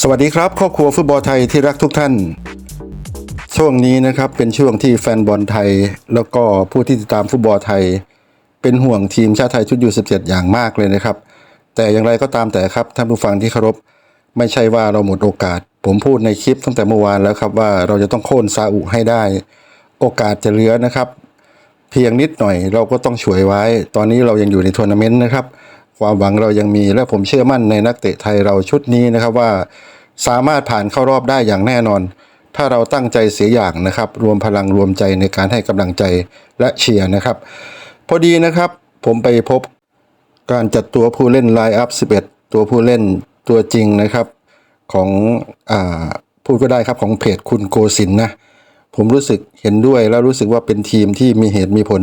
สวัสดีครับ ครอบครัวฟุตบอลไทยที่รักทุกท่าน ช่วงนี้นะครับเป็นช่วงที่แฟนบอลไทย แล้วก็ผู้ที่ติดตามฟุตบอลไทย เป็นห่วงทีมชาติไทยชุดยู17อย่างมากเลยนะครับ แต่อย่างไรก็ตามแต่ครับท่านผู้ฟังที่เคารพไม่ใช่ว่าเราหมดโอกาส ผมพูดในคลิปตั้งแต่เมื่อวานแล้วครับว่าเราจะต้องโค่นซาอุให้ได้ โอกาสจะเหลือนะครับ เพียงนิดหน่อยเราก็ต้องฉวยไว้ ตอนนี้เรายังอยู่ในทัวร์นาเมนต์นะครับ ความหวังเรายังมีและผมเชื่อมั่นในนักเตะไทยเราชุดนี้นะครับว่า สามารถผ่านเข้ารอบได้อย่างแน่นอน ถ้าเราตั้งใจเสียอย่างนะครับ รวมพลังรวมใจในการให้กำลังใจและเชียร์นะครับ พอดีนะครับผมไปพบการจัดตัวผู้เล่นไลน์อัพ 11 ตัวผู้เล่นตัวจริงนะครับ ของอพูดก็ได้ครับของเพจคุณโกสินนะผมรู้สึกเห็นด้วยแล้วรู้สึกว่าเป็นทีมที่มีเหตุมีผล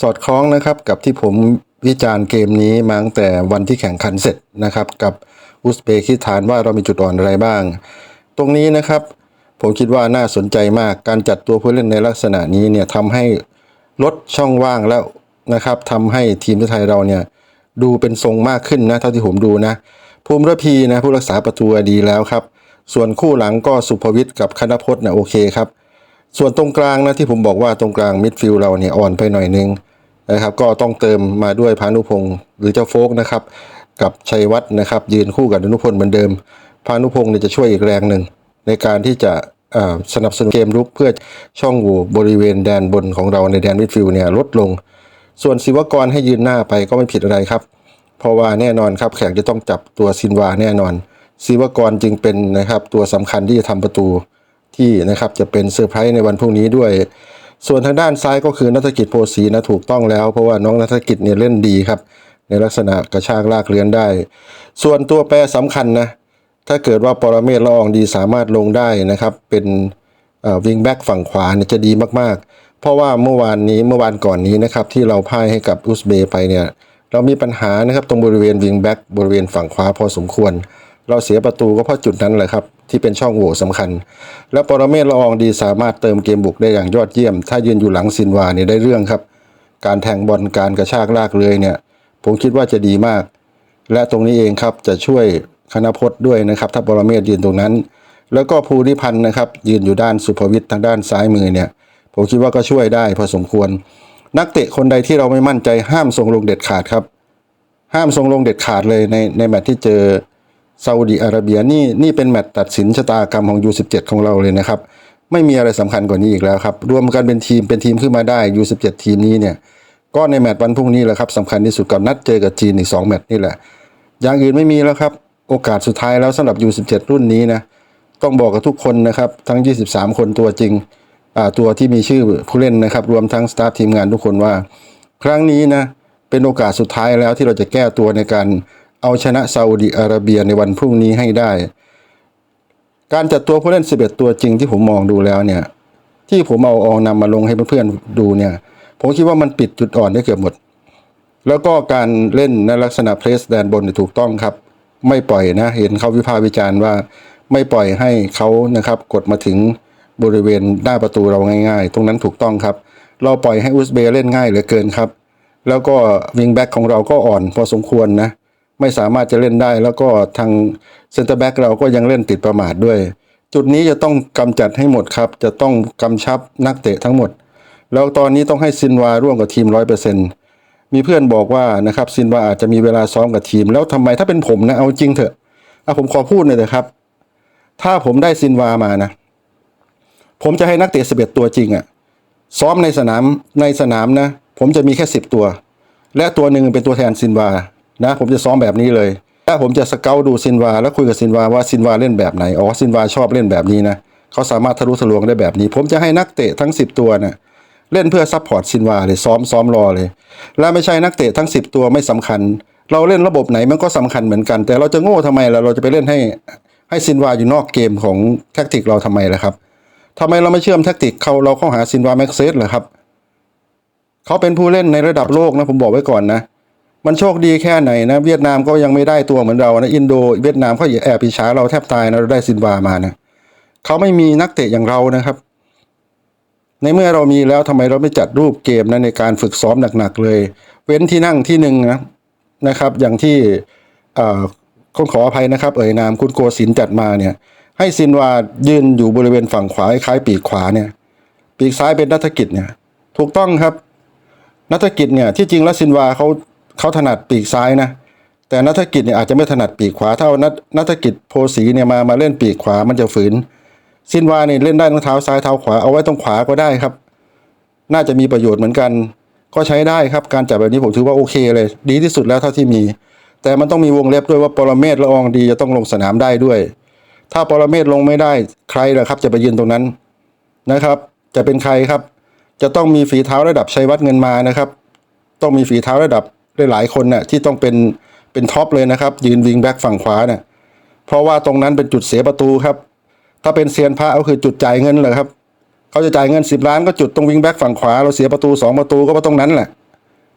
สอดคล้องนะครับกับที่ผม วิจารณ์เกมนี้มาตั้งแต่วันที่แข่งขันเสร็จนะครับ กับอุซเบกิสถานว่าเรามีจุดอ่อนอะไรบ้าง ตรงนี้นะครับ ผมคิดว่าน่าสนใจมากการจัดตัวผู้เล่นในลักษณะนี้เนี่ยทำให้ลดช่องว่างแล้วนะครับทำให้ทีมไทยเราเนี่ยดูเป็นทรงมากขึ้นนะเท่าที่ผมดูนะ ภูมิรพีนะผู้รักษาประตูดีแล้วครับ ส่วนคู่หลังก็สุภวิทย์กับคณพจน์นะโอเคครับ ส่วนตรงกลางนะที่ผมบอกว่าตรงกลางมิดฟิลด์เราเนี่ยอ่อนไปหน่อยนึง นะครับ ก็ต้องเติมมาด้วยพานุพงศ์หรือเจ้าโฟกนะครับ กับชัยวัฒน์นะครับ ยืนคู่กับอนุพลเหมือนเดิม พานุพงศ์เนี่ยจะช่วยอีกแรงหนึ่ง ในการที่จะสนับสนุนเกมรุกเพื่อช่องโหว่บริเวณแดนบนของเราในแดนมิดฟิลด์เนี่ยลดลง ส่วนศิวกรให้ยืนหน้าไปก็ไม่ผิดอะไรครับ เพราะว่าแน่นอนครับแข่งจะต้องจับตัวซินวาแน่นอนศิวกรจึงเป็นนะครับตัวสำคัญที่จะทำประตูที่นะครับจะเป็นเซอร์ไพรส์ในวันพรุ่งนี้ด้วย ส่วนทางด้านซ้ายก็คือนัฐกิจโพสีนะถูกต้องแล้ว เพราะว่าน้องนัฐกิจเนี่ยเล่นดีครับ ในลักษณะกระชากลากเลื้อนได้ ส่วนตัวแปรสำคัญนะ ถ้าเกิดว่าปรเมศละอองดีสามารถลงได้นะครับ เป็นวิงแบ็กฝั่งขวาเนี่ยจะดีมากๆ เพราะว่าเมื่อวานนี้เมื่อวานก่อนนี้นะครับ ที่เราพ่ายให้กับอุซเบย์ไปเนี่ยเรามีปัญหานะครับตรงบริเวณวิงแบ็กบริเวณฝั่งขวาพอสมควร เราเสียประตูก็เพราะจุดนั้นแหละครับ ที่เป็นช่องโหว่สำคัญ และปรเมศละอองดีสามารถเติมเกมบุกได้อย่างยอดเยี่ยม ถ้ายืนอยู่หลังซินวาเนี่ยได้เรื่องครับ การแทงบอลการกระชากลากเลยเนี่ย ผมคิดว่าจะดีมาก และตรงนี้เองครับจะช่วยคณพจน์ด้วยนะครับ ถ้าปรเมศยืนตรงนั้น แล้วก็ภูริพันธ์นะครับยืนอยู่ด้านสุภวิทย์ทางด้านซ้ายมือเนี่ย ผมคิดว่าก็ช่วยได้พอสมควร นักเตะคนใดที่เราไม่มั่นใจห้ามส่งลงเด็ดขาดครับ ห้ามส่งลงเด็ดขาดเลยในในแมตช์ที่เจอ ซาอุดีอาระเบียนี่นี่เป็นแมตช์ตัดสินชะตากรรมของ U17 ของเราเลยนะครับ ไม่มีอะไรสำคัญกว่านี้อีกแล้วครับ รวมกันเป็นทีมเป็นทีมขึ้นมาได้ U17 ทีมนี้เนี่ย ก็ในแมตช์วันพรุ่งนี้แหละครับสำคัญที่สุดกับนัดเจอกับจีนอีก2แมตช์นี่แหละ อย่างอื่นไม่มีแล้วครับ โอกาสสุดท้ายแล้วสำหรับ U17 รุ่นนี้นะต้องบอกกับทุกคนนะครับทั้ง 23 คนตัวจริงอ่าตัวที่มีชื่อผู้เล่นนะครับ รวมทั้งสตาฟทีมงานทุกคนว่า ครั้งนี้นะเป็นโอกาสสุดท้ายแล้วที่เราจะแก้ตัวในการ เอาชนะซาอุดิอาระเบียในวันพรุ่งนี้ให้ได้ การจัดตัวผู้เล่น 11 ตัวจริงที่ผมมองดูแล้วเนี่ย ที่ผมเอาเอานำมาลงให้เพื่อนๆดูเนี่ย ผมคิดว่ามันปิดจุดอ่อนได้เกือบหมด แล้วก็การเล่นในลักษณะเพรสแดนบนถูกต้องครับ ไม่ปล่อยนะ เห็นเขาวิพากษ์วิจารณ์ว่า ไม่ปล่อยให้เขานะครับกดมาถึงบริเวณหน้าประตูเราง่าย ๆ ตรงนั้นถูกต้องครับ เราปล่อยให้อุซเบย์เล่นง่ายเหลือเกินครับ แล้วก็วิงแบ็กของเราก็อ่อนพอสมควรนะ ไม่สามารถจะเล่นได้ แล้วก็ทางเซนเตอร์แบ็กเราก็ยังเล่นติดประมาทด้วย จุดนี้จะต้องกำจัดให้หมดครับ จะต้องกำชับนักเตะทั้งหมด แล้วตอนนี้ต้องให้ซินวาร่วมกับทีมร้อยเปอร์เซ็นต์มีเพื่อนบอกว่านะครับซินวาอาจจะมีเวลาซ้อมกับทีม แล้วทำไมถ้าเป็นผมนะเอาจริงเถอะอะผมขอพูดหน่อยเถอะครับ ถ้าผมได้ซินวามานะ ผมจะให้นักเตะ11ตัวจริงอะซ้อมในสนามในสนามนะ ผมจะมีแค่10ตัว และตัวหนึ่งเป็นตัวแทนซินวา นะผมจะซ้อมแบบนี้เลย ถ้าผมจะสเกลดูซินวา แล้วคุยกับซินวาว่าซินวาเล่นแบบไหนอ๋อซินวาชอบเล่นแบบนี้นะเขาสามารถทะลุทะลวงได้แบบนี้ ผมจะให้นักเตะทั้ง 10 ตัวเนะเล่นเพื่อซัพพอร์ตซินวาเลยซ้อมซ้อมรอเลย และไม่ใช่นักเตะทั้ง 10 ตัวไม่สำคัญ เราเล่นระบบไหนมันก็สำคัญเหมือนกัน แต่เราจะโง่ทำไมล่ะเราจะไปเล่นให้ให้ซินวาอยู่นอกเกมของแท็กติกเราทำไมล่ะครับทำไมเราไม่เชื่อมแท็กติกเขาเราเข้าหาซินวาแม็กเซสเหรอครับ เขาเป็นผู้เล่นในระดับโลกนะผมบอกไว้ก่อนนะ มันโชคดีแค่ไหนนะเวียดนามก็ยังไม่ได้ตัวเหมือนเรานะอินโดเวียดนามเขาแอบอิจฉาเราแทบตายนะเราได้ซินวามานะเขาไม่มีนักเตะอย่างเรานะครับ ในเมื่อเรามีแล้วทำไมเราไม่จัดรูปเกมนะในการฝึกซ้อมหนักๆเลย เว้นที่นั่งที่หนึ่งนะนะครับ อย่างที่เอ่อขอขออภัยนะครับ เอ่ยนามคุณโกศินจัดมาเนี่ย ให้ซินวายืนอยู่บริเวณฝั่งขวาคล้ายปีกขวาเนี่ย ปีกซ้ายเป็นนัฐกิจเนี่ย ถูกต้องครับนัฐกิจเนี่ยที่จริงแล้วซินวาเขา เขาถนัดปีกซ้ายนะ แต่นัฐกิจเนี่ยอาจจะไม่ถนัดปีกขวาเท่านัทนัฐกิจโพสีเนี่ยมามาเล่นปีกขวามันจะฝืนซินวาเนี่ยเล่นได้ทั้งเท้าซ้ายเท้าขวาเอาไว้ตรงขวาก็ได้ครับ น่าจะมีประโยชน์เหมือนกัน ก็ใช้ได้ครับการจับแบบนี้ผมถือว่าโอเคเลย ดีที่สุดแล้วเท่าที่มี แต่มันต้องมีวงเล็บด้วยว่าปรเมศละอองดีจะต้องลงสนามได้ด้วย ถ้าปรเมศลงไม่ได้ใครล่ะครับ จะไปยืนตรงนั้นนะครับ จะเป็นใครครับ จะต้องมีฝีเท้าระดับชัยวัฒน์เงินมานะครับ ต้องมีฝีเท้าระดับ หลายๆคนน่ะที่ต้องเป็นเป็นท็อปเลยนะครับ ยืนวิงแบ็กฝั่งขวาเนี่ยเพราะว่าตรงนั้นเป็นจุดเสียประตูครับ ถ้าเป็นเซียนพระก็คือจุดจ่ายเงินเลยครับเขาจะจ่ายเงินสิบล้านก็จุดตรงวิงแบ็กฝั่งขวาเราเสียประตูสองประตูก็เพราะตรงนั้นแหละ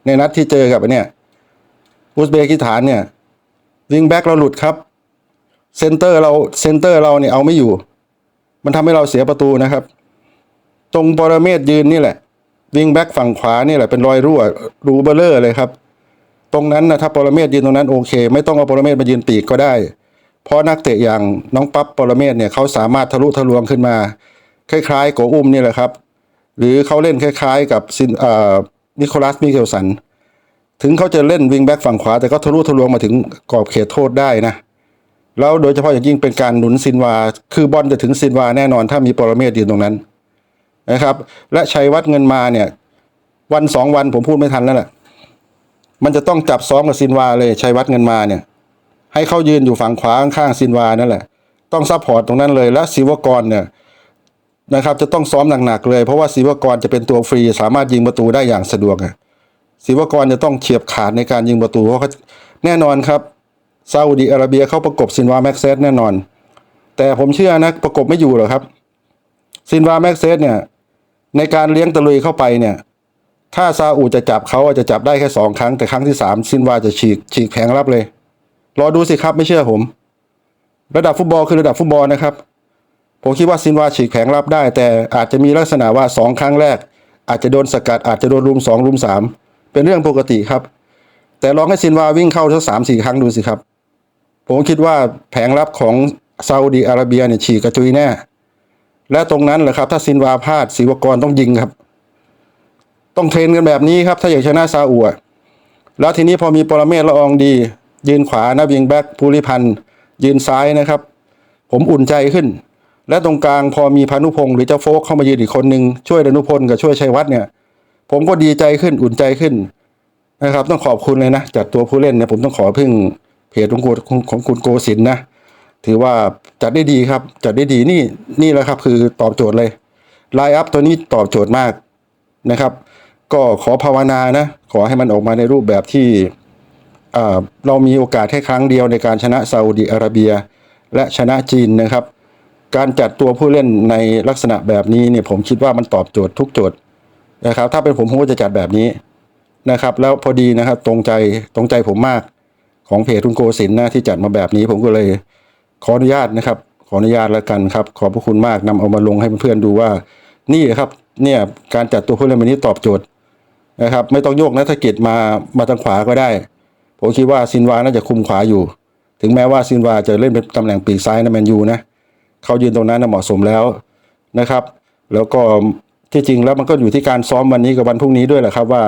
ในนัดที่เจอกับเนี่ยอุซเบกิสถานเนี่ยวิงแบ็กเราหลุดครับเซนเตอร์เราเซนเตอร์เราเนี่ยเอาไม่อยู่ มันทำให้เราเสียประตูนะครับ ตรงปรเมศยืนนี่แหละ วิงแบ็กฝั่งขวานี่แหละเป็นรอยรั่วรูเบลเลอร์เลยครับ ตรงนั้นนะถ้าปรเมศยืนตรงนั้นโอเค ไม่ต้องเอาปรเมศมายืนปีกก็ได้ เพราะนักเตะอย่างน้องปั๊บปรเมศเนี่ยเขาสามารถทะลุทะลวงขึ้นมา คล้ายๆโกอุ้มนี่แหละครับ หรือเขาเล่นคล้าย ๆ กับซินนิโคลัสมิเคลสัน ถึงเขาจะเล่นวิงแบ็กฝั่งขวา แต่ก็ทะลุทะลวงมาถึงกรอบเขตโทษได้นะแล้วโดยเฉพาะอย่างยิ่งเป็นการหนุนซินวา คือบอลจะถึงซินวาแน่นอน ถ้ามีปรเมศยืนตรงนั้นนะครับ และชัยวัฒน์เงินมาเนี่ย วันสองวันผมพูดไม่ทันแล้วแหละ มันจะต้องจับซ้อมกับซินวาเลยชัยวัฒน์เงินมาเนี่ย ให้เขายืนอยู่ฝั่งขวาข้างๆซินวานั่นแหละ ต้องซัพพอร์ตตรงนั้นเลยและศิวกรเนี่ยนะครับ จะต้องซ้อมหนักๆเลย เพราะว่าศิวกรจะเป็นตัวฟรี สามารถยิงประตูได้อย่างสะดวกอะศิวกรจะต้องเฉียบขาดในการยิงประตูเพราะเขาแน่นอนครับซาอุดีอาระเบียเขาประกบซินวาแม็กเซสแน่นอน แต่ผมเชื่อนะประกบไม่อยู่หรอกครับซินวาแม็กเซสเนี่ยในการเลี้ยงตะลุยเข้าไปเนี่ย ถ้าซาอุจะจับเขาอาจจะจับได้แค่สองครั้งแต่ครั้งที่สามซินวาจะฉีกฉีกแผงรับเลย รอดูสิครับไม่เชื่อผม ระดับฟุตบอลคือระดับฟุตบอลนะครับ ผมคิดว่าซินวาฉีกแผงรับได้ แต่อาจจะมีลักษณะว่าสองครั้งแรก อาจจะโดนสกัดอาจจะโดนรุมสองรุมสามเป็นเรื่องปกติครับ แต่ลองให้ซินวาวิ่งเข้าทั้งสามสี่ครั้งดูสิครับ ผมคิดว่าแผงรับของซาอุดีอาระเบียเนี่ยฉีกกระจุยแน่และตรงนั้นแหละครับ ถ้าซินวาพลาดศิวกรต้องยิงครับ ต้องเทรนกันแบบนี้ครับ ถ้าอยากชนะซาอุอะแล้วทีนี้พอมีปรเมศละอองดี ยืนขวานะวิงแบ็กภูริพันธ์ยืนซ้ายนะครับ ผมอุ่นใจขึ้น และตรงกลางพอมีพานุพงศ์หรือเจ้าโฟกเข้ามายืนอีกคนหนึ่งช่วยดนุพลกับช่วยชัยวัฒน์เนี่ย ผมก็ดีใจขึ้นอุ่นใจขึ้นนะครับ ต้องขอบคุณเลยนะจัดตัวผู้เล่นเนี่ยผมต้องขอพึ่งเพจของคุณของคุณโกศินนะถือว่าจัดได้ดีครับ จัดได้ดีนี่นี่แหละครับ คือตอบโจทย์เลยไลน์อัพตัวนี้ตอบโจทย์มากนะครับ ก็ขอภาวนานะ ขอให้มันออกมาในรูปแบบที่เรามีโอกาสแค่ครั้งเดียวในการชนะซาอุดีอาระเบีย และชนะจีนนะครับ การจัดตัวผู้เล่นในลักษณะแบบนี้เนี่ยผมคิดว่ามันตอบโจทย์ทุกโจทย์นะครับ ถ้าเป็นผมผมก็จะจัดแบบนี้นะครับ แล้วพอดีนะครับตรงใจตรงใจผมมากของเพจทุนโกศินนะที่จัดมาแบบนี้ผมก็เลยขออนุญาตนะครับ ขออนุญาตแล้วกันครับ ขอบพระคุณมากนำเอามาลงให้เพื่อนๆดูว่า นี่ครับเนี่ยการจัดตัวผู้เล่นแบบนี้ตอบโจทย์ นะครับ ไม่ต้องโยกนักธกิจมามาทางขวาก็ได้ ผมคิดว่าซินวาน่าจะคุมขวาอยู่ ถึงแม้ว่าซินวาจะเล่นเป็นตำแหน่งปีกซ้ายนะแมนยูนะเขายืนตรงนั้นนะเหมาะสมแล้วนะครับ แล้วก็ที่จริงแล้วมันก็อยู่ที่การซ้อมวันนี้กับวันพรุ่งนี้ด้วยแหละครับว่า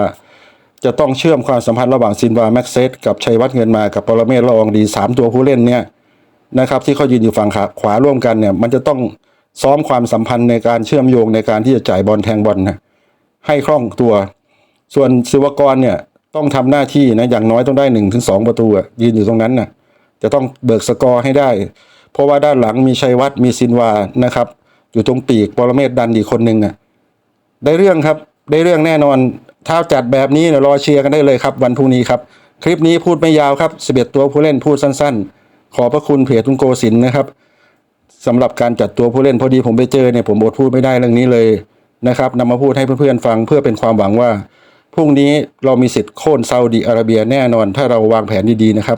จะต้องเชื่อมความสัมพันธ์ระหว่างซินวาแม็กเซตกับชัยวัฒน์เงินมากับปรเมศละอองดีสามตัวผู้เล่นเนี่ยนะครับ ที่เขายืนอยู่ฝั่งขาขวาร่วมกันเนี่ย มันจะต้องซ้อมความสัมพันธ์ในการเชื่อมโยงในการที่จะจ่ายบอลแทงบอลนะให้คล่องตัว ส่วนศิวกรเนี่ยต้องทำหน้าที่นะอย่างน้อยต้องได้หนึ่งถึงสองประตูอะยืนอยู่ตรงนั้นนะจะต้องเบิกสกอร์ให้ได้ เพราะว่าด้านหลังมีชัยวัฒน์มีซินวานะครับ อยู่ตรงปีกปรเมศดันอีกคนหนึ่งอะได้เรื่องครับได้เรื่องแน่นอนถ้าจัดแบบนี้เนี่ยรอเชียร์กันได้เลยครับ วันพรุ่งนี้ครับ คลิปนี้พูดไม่ยาวครับ11ตัวผู้เล่นพูดสั้น ๆ ขอพระคุณเพจทุนโกศินนะครับสำหรับการจัดตัวผู้เล่นพอดีผมไปเจอเนี่ยผมอดพูดไม่ได้เรื่องนี้เลยนะครับนำมาพูดให้เพื่อนๆฟังเพื่อเป็นความหวังว่า พรุ่งนี้เรามีสิทธิ์โค่นซาอุดีอาระเบียแน่นอน ถ้าเราวางแผนดีๆนะครับ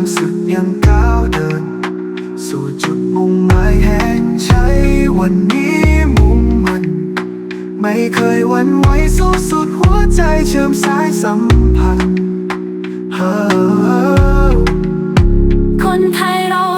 ามศึกยังก้าวเดิน สู่จุดมุ่งหมายแห่งชัยวันนี้มุ่งมันไม่เคยวันไหวสู้สุดหัวใจเชื่อมสายสัมพันธ์คนไทยเรา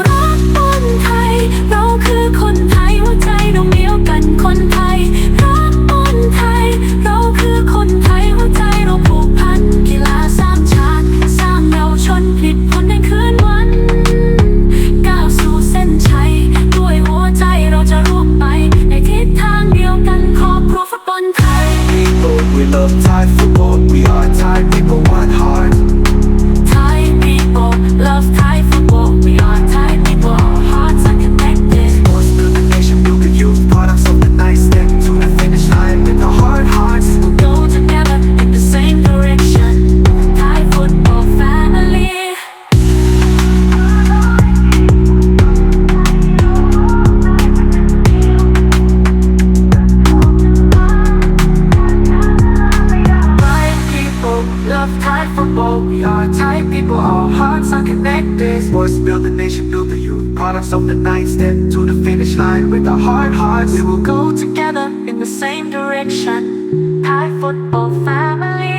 type people, all hearts are connected. Boys build the nation, build the youth. Products of the night, step to the finish line. With our hard hearts, we will go together in the same direction. Thai football family